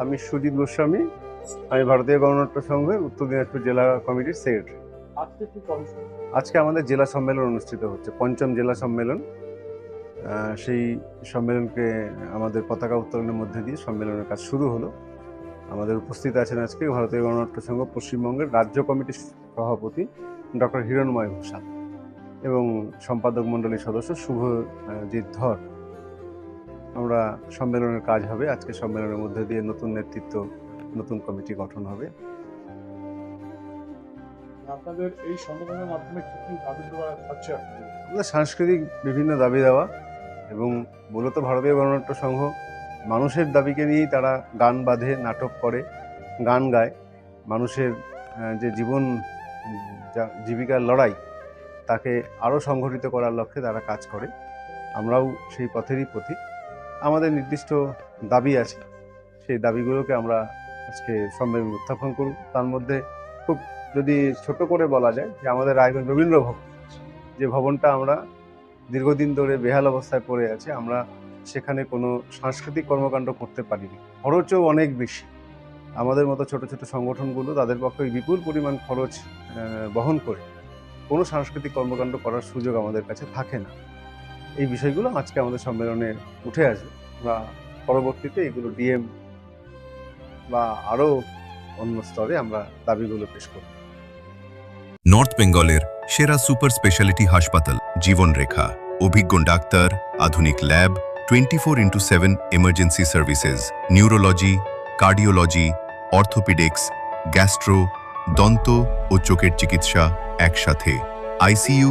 আমি সুজিত গোস্বামী আমি ভারতীয় গণনাট্য সংঘের উত্তর দিনাজপুর জেলা কমিটির সেক্রেটারি। আজকে আমাদের জেলা সম্মেলন অনুষ্ঠিত হচ্ছে পঞ্চম জেলা সম্মেলন। সেই সম্মেলনকে আমাদের পতাকা উত্তোলনের মধ্যে দিয়ে সম্মেলনের কাজ শুরু হলো। আমাদের উপস্থিত আছেন আজকে ভারতীয় গণনাট্য সংঘ পশ্চিমবঙ্গের রাজ্য কমিটির সভাপতি ডক্টর হিরণময় ঘোষাল এবং সম্পাদক মণ্ডলীর সদস্য শুভজিৎ ধর। আমরা সম্মেলনের কাজ হবে। আজকে সম্মেলনের মধ্যে দিয়ে নতুন নেতৃত্ব নতুন কমিটি গঠন হবে। আপনাদের এই সম্মেলনের মাধ্যমে কি কি দাবি দেওয়া হচ্ছে? আমাদের সাংস্কৃতিক বিভিন্ন দাবি দেওয়া এবং মূলত ভারতীয় গণনাট্য সংঘ মানুষের দাবিকে নিয়েই তারা গান বাঁধে নাটক করে গান গায়। মানুষের যে জীবন যা- জীবিকার লড়াই তাকে আরও সংগঠিত করার লক্ষ্যে তারা কাজ করে। আমরাও সেই পথেরই পথিক আমাদের নির্দিষ্ট দাবি আছে। সেই দাবিগুলোকে আমরা আজকে সম্মেলন উত্থাপন করব। তার মধ্যে খুব যদি ছোট করে বলা যায় যে আমাদের রায়গঞ্জ রবীন্দ্র ভবন, যে ভবনটা আমরা দীর্ঘদিন ধরে বেহাল অবস্থায় পড়ে আছে, আমরা সেখানে কোনো সাংস্কৃতিক কর্মকাণ্ড করতে পারিনি। খরচও অনেক বেশি। আমাদের মতো ছোট ছোট সংগঠনগুলো তাদের পক্ষে বিপুল পরিমাণ খরচ বহন করে কোনো সাংস্কৃতিক কর্মকাণ্ড করার সুযোগ আমাদের কাছে থাকে না। এই বিষয়গুলো আজকে আমাদের সম্মেলনে উঠে আসবে বা পরবর্তীতে এগুলো ডিএম বা আরও অন্য স্তরে আমরা দাবিগুলো পেশ করব। নর্থ বেঙ্গলের সেরা সুপার স্পেশালিটি হাসপাতাল, জীবনরেখা, অভিজ্ঞ ডাক্তার, আধুনিক lab twenty four into seven emergency services, neurology, cardiology, orthopaedics, gastro, দন্ত ও চোখের চিকিৎসা একসাথে। আইসিইউ